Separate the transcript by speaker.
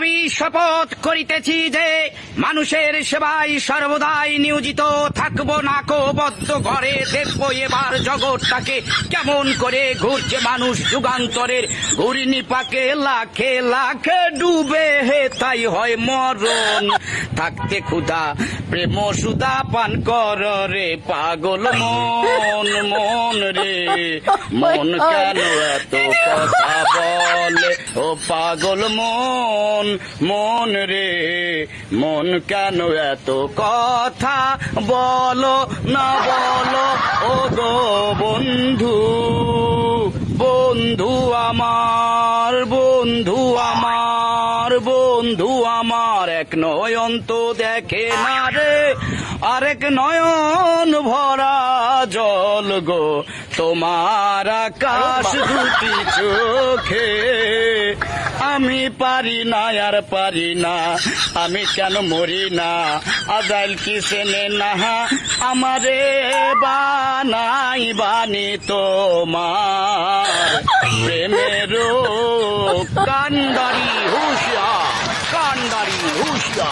Speaker 1: আমি শপথ করিতেছি যে মানুষের সেবায় সর্বদাই নিয়োজিত থাকব নাকো বদ্ধ ঘরে দেখব এবার জগৎটাকে কেমন করে ঘুরছে মানুষ যুগান্তরের। ঘুরিনি পাকে লাখে লাখে ডুবে হে তাই হয় মরণ। থাকতে ক্ষুধা প্রেম সুদা পান কর রে পাগল মন মন রে। মন কেন এত কথা? বলে, ও পাগল মন মন রে, মন কেন এত কথা বলো না বলো? ও গো বন্ধু বন্ধু আমার বন্ধু আমার বন্ধু আমার, এক নয়ন তো দেখে না রে, আরেক নয়ন ভরা জল গো তোমার আকাশ দুটি চোখে। আমি পারি না আর পারি না আমি কেন মরি না? আদাল কি সেনে নাহা আমারে বানাই বানি তোমার। প্রেমের কান্দারি হুশিয়া কান্দারি হুশিয়া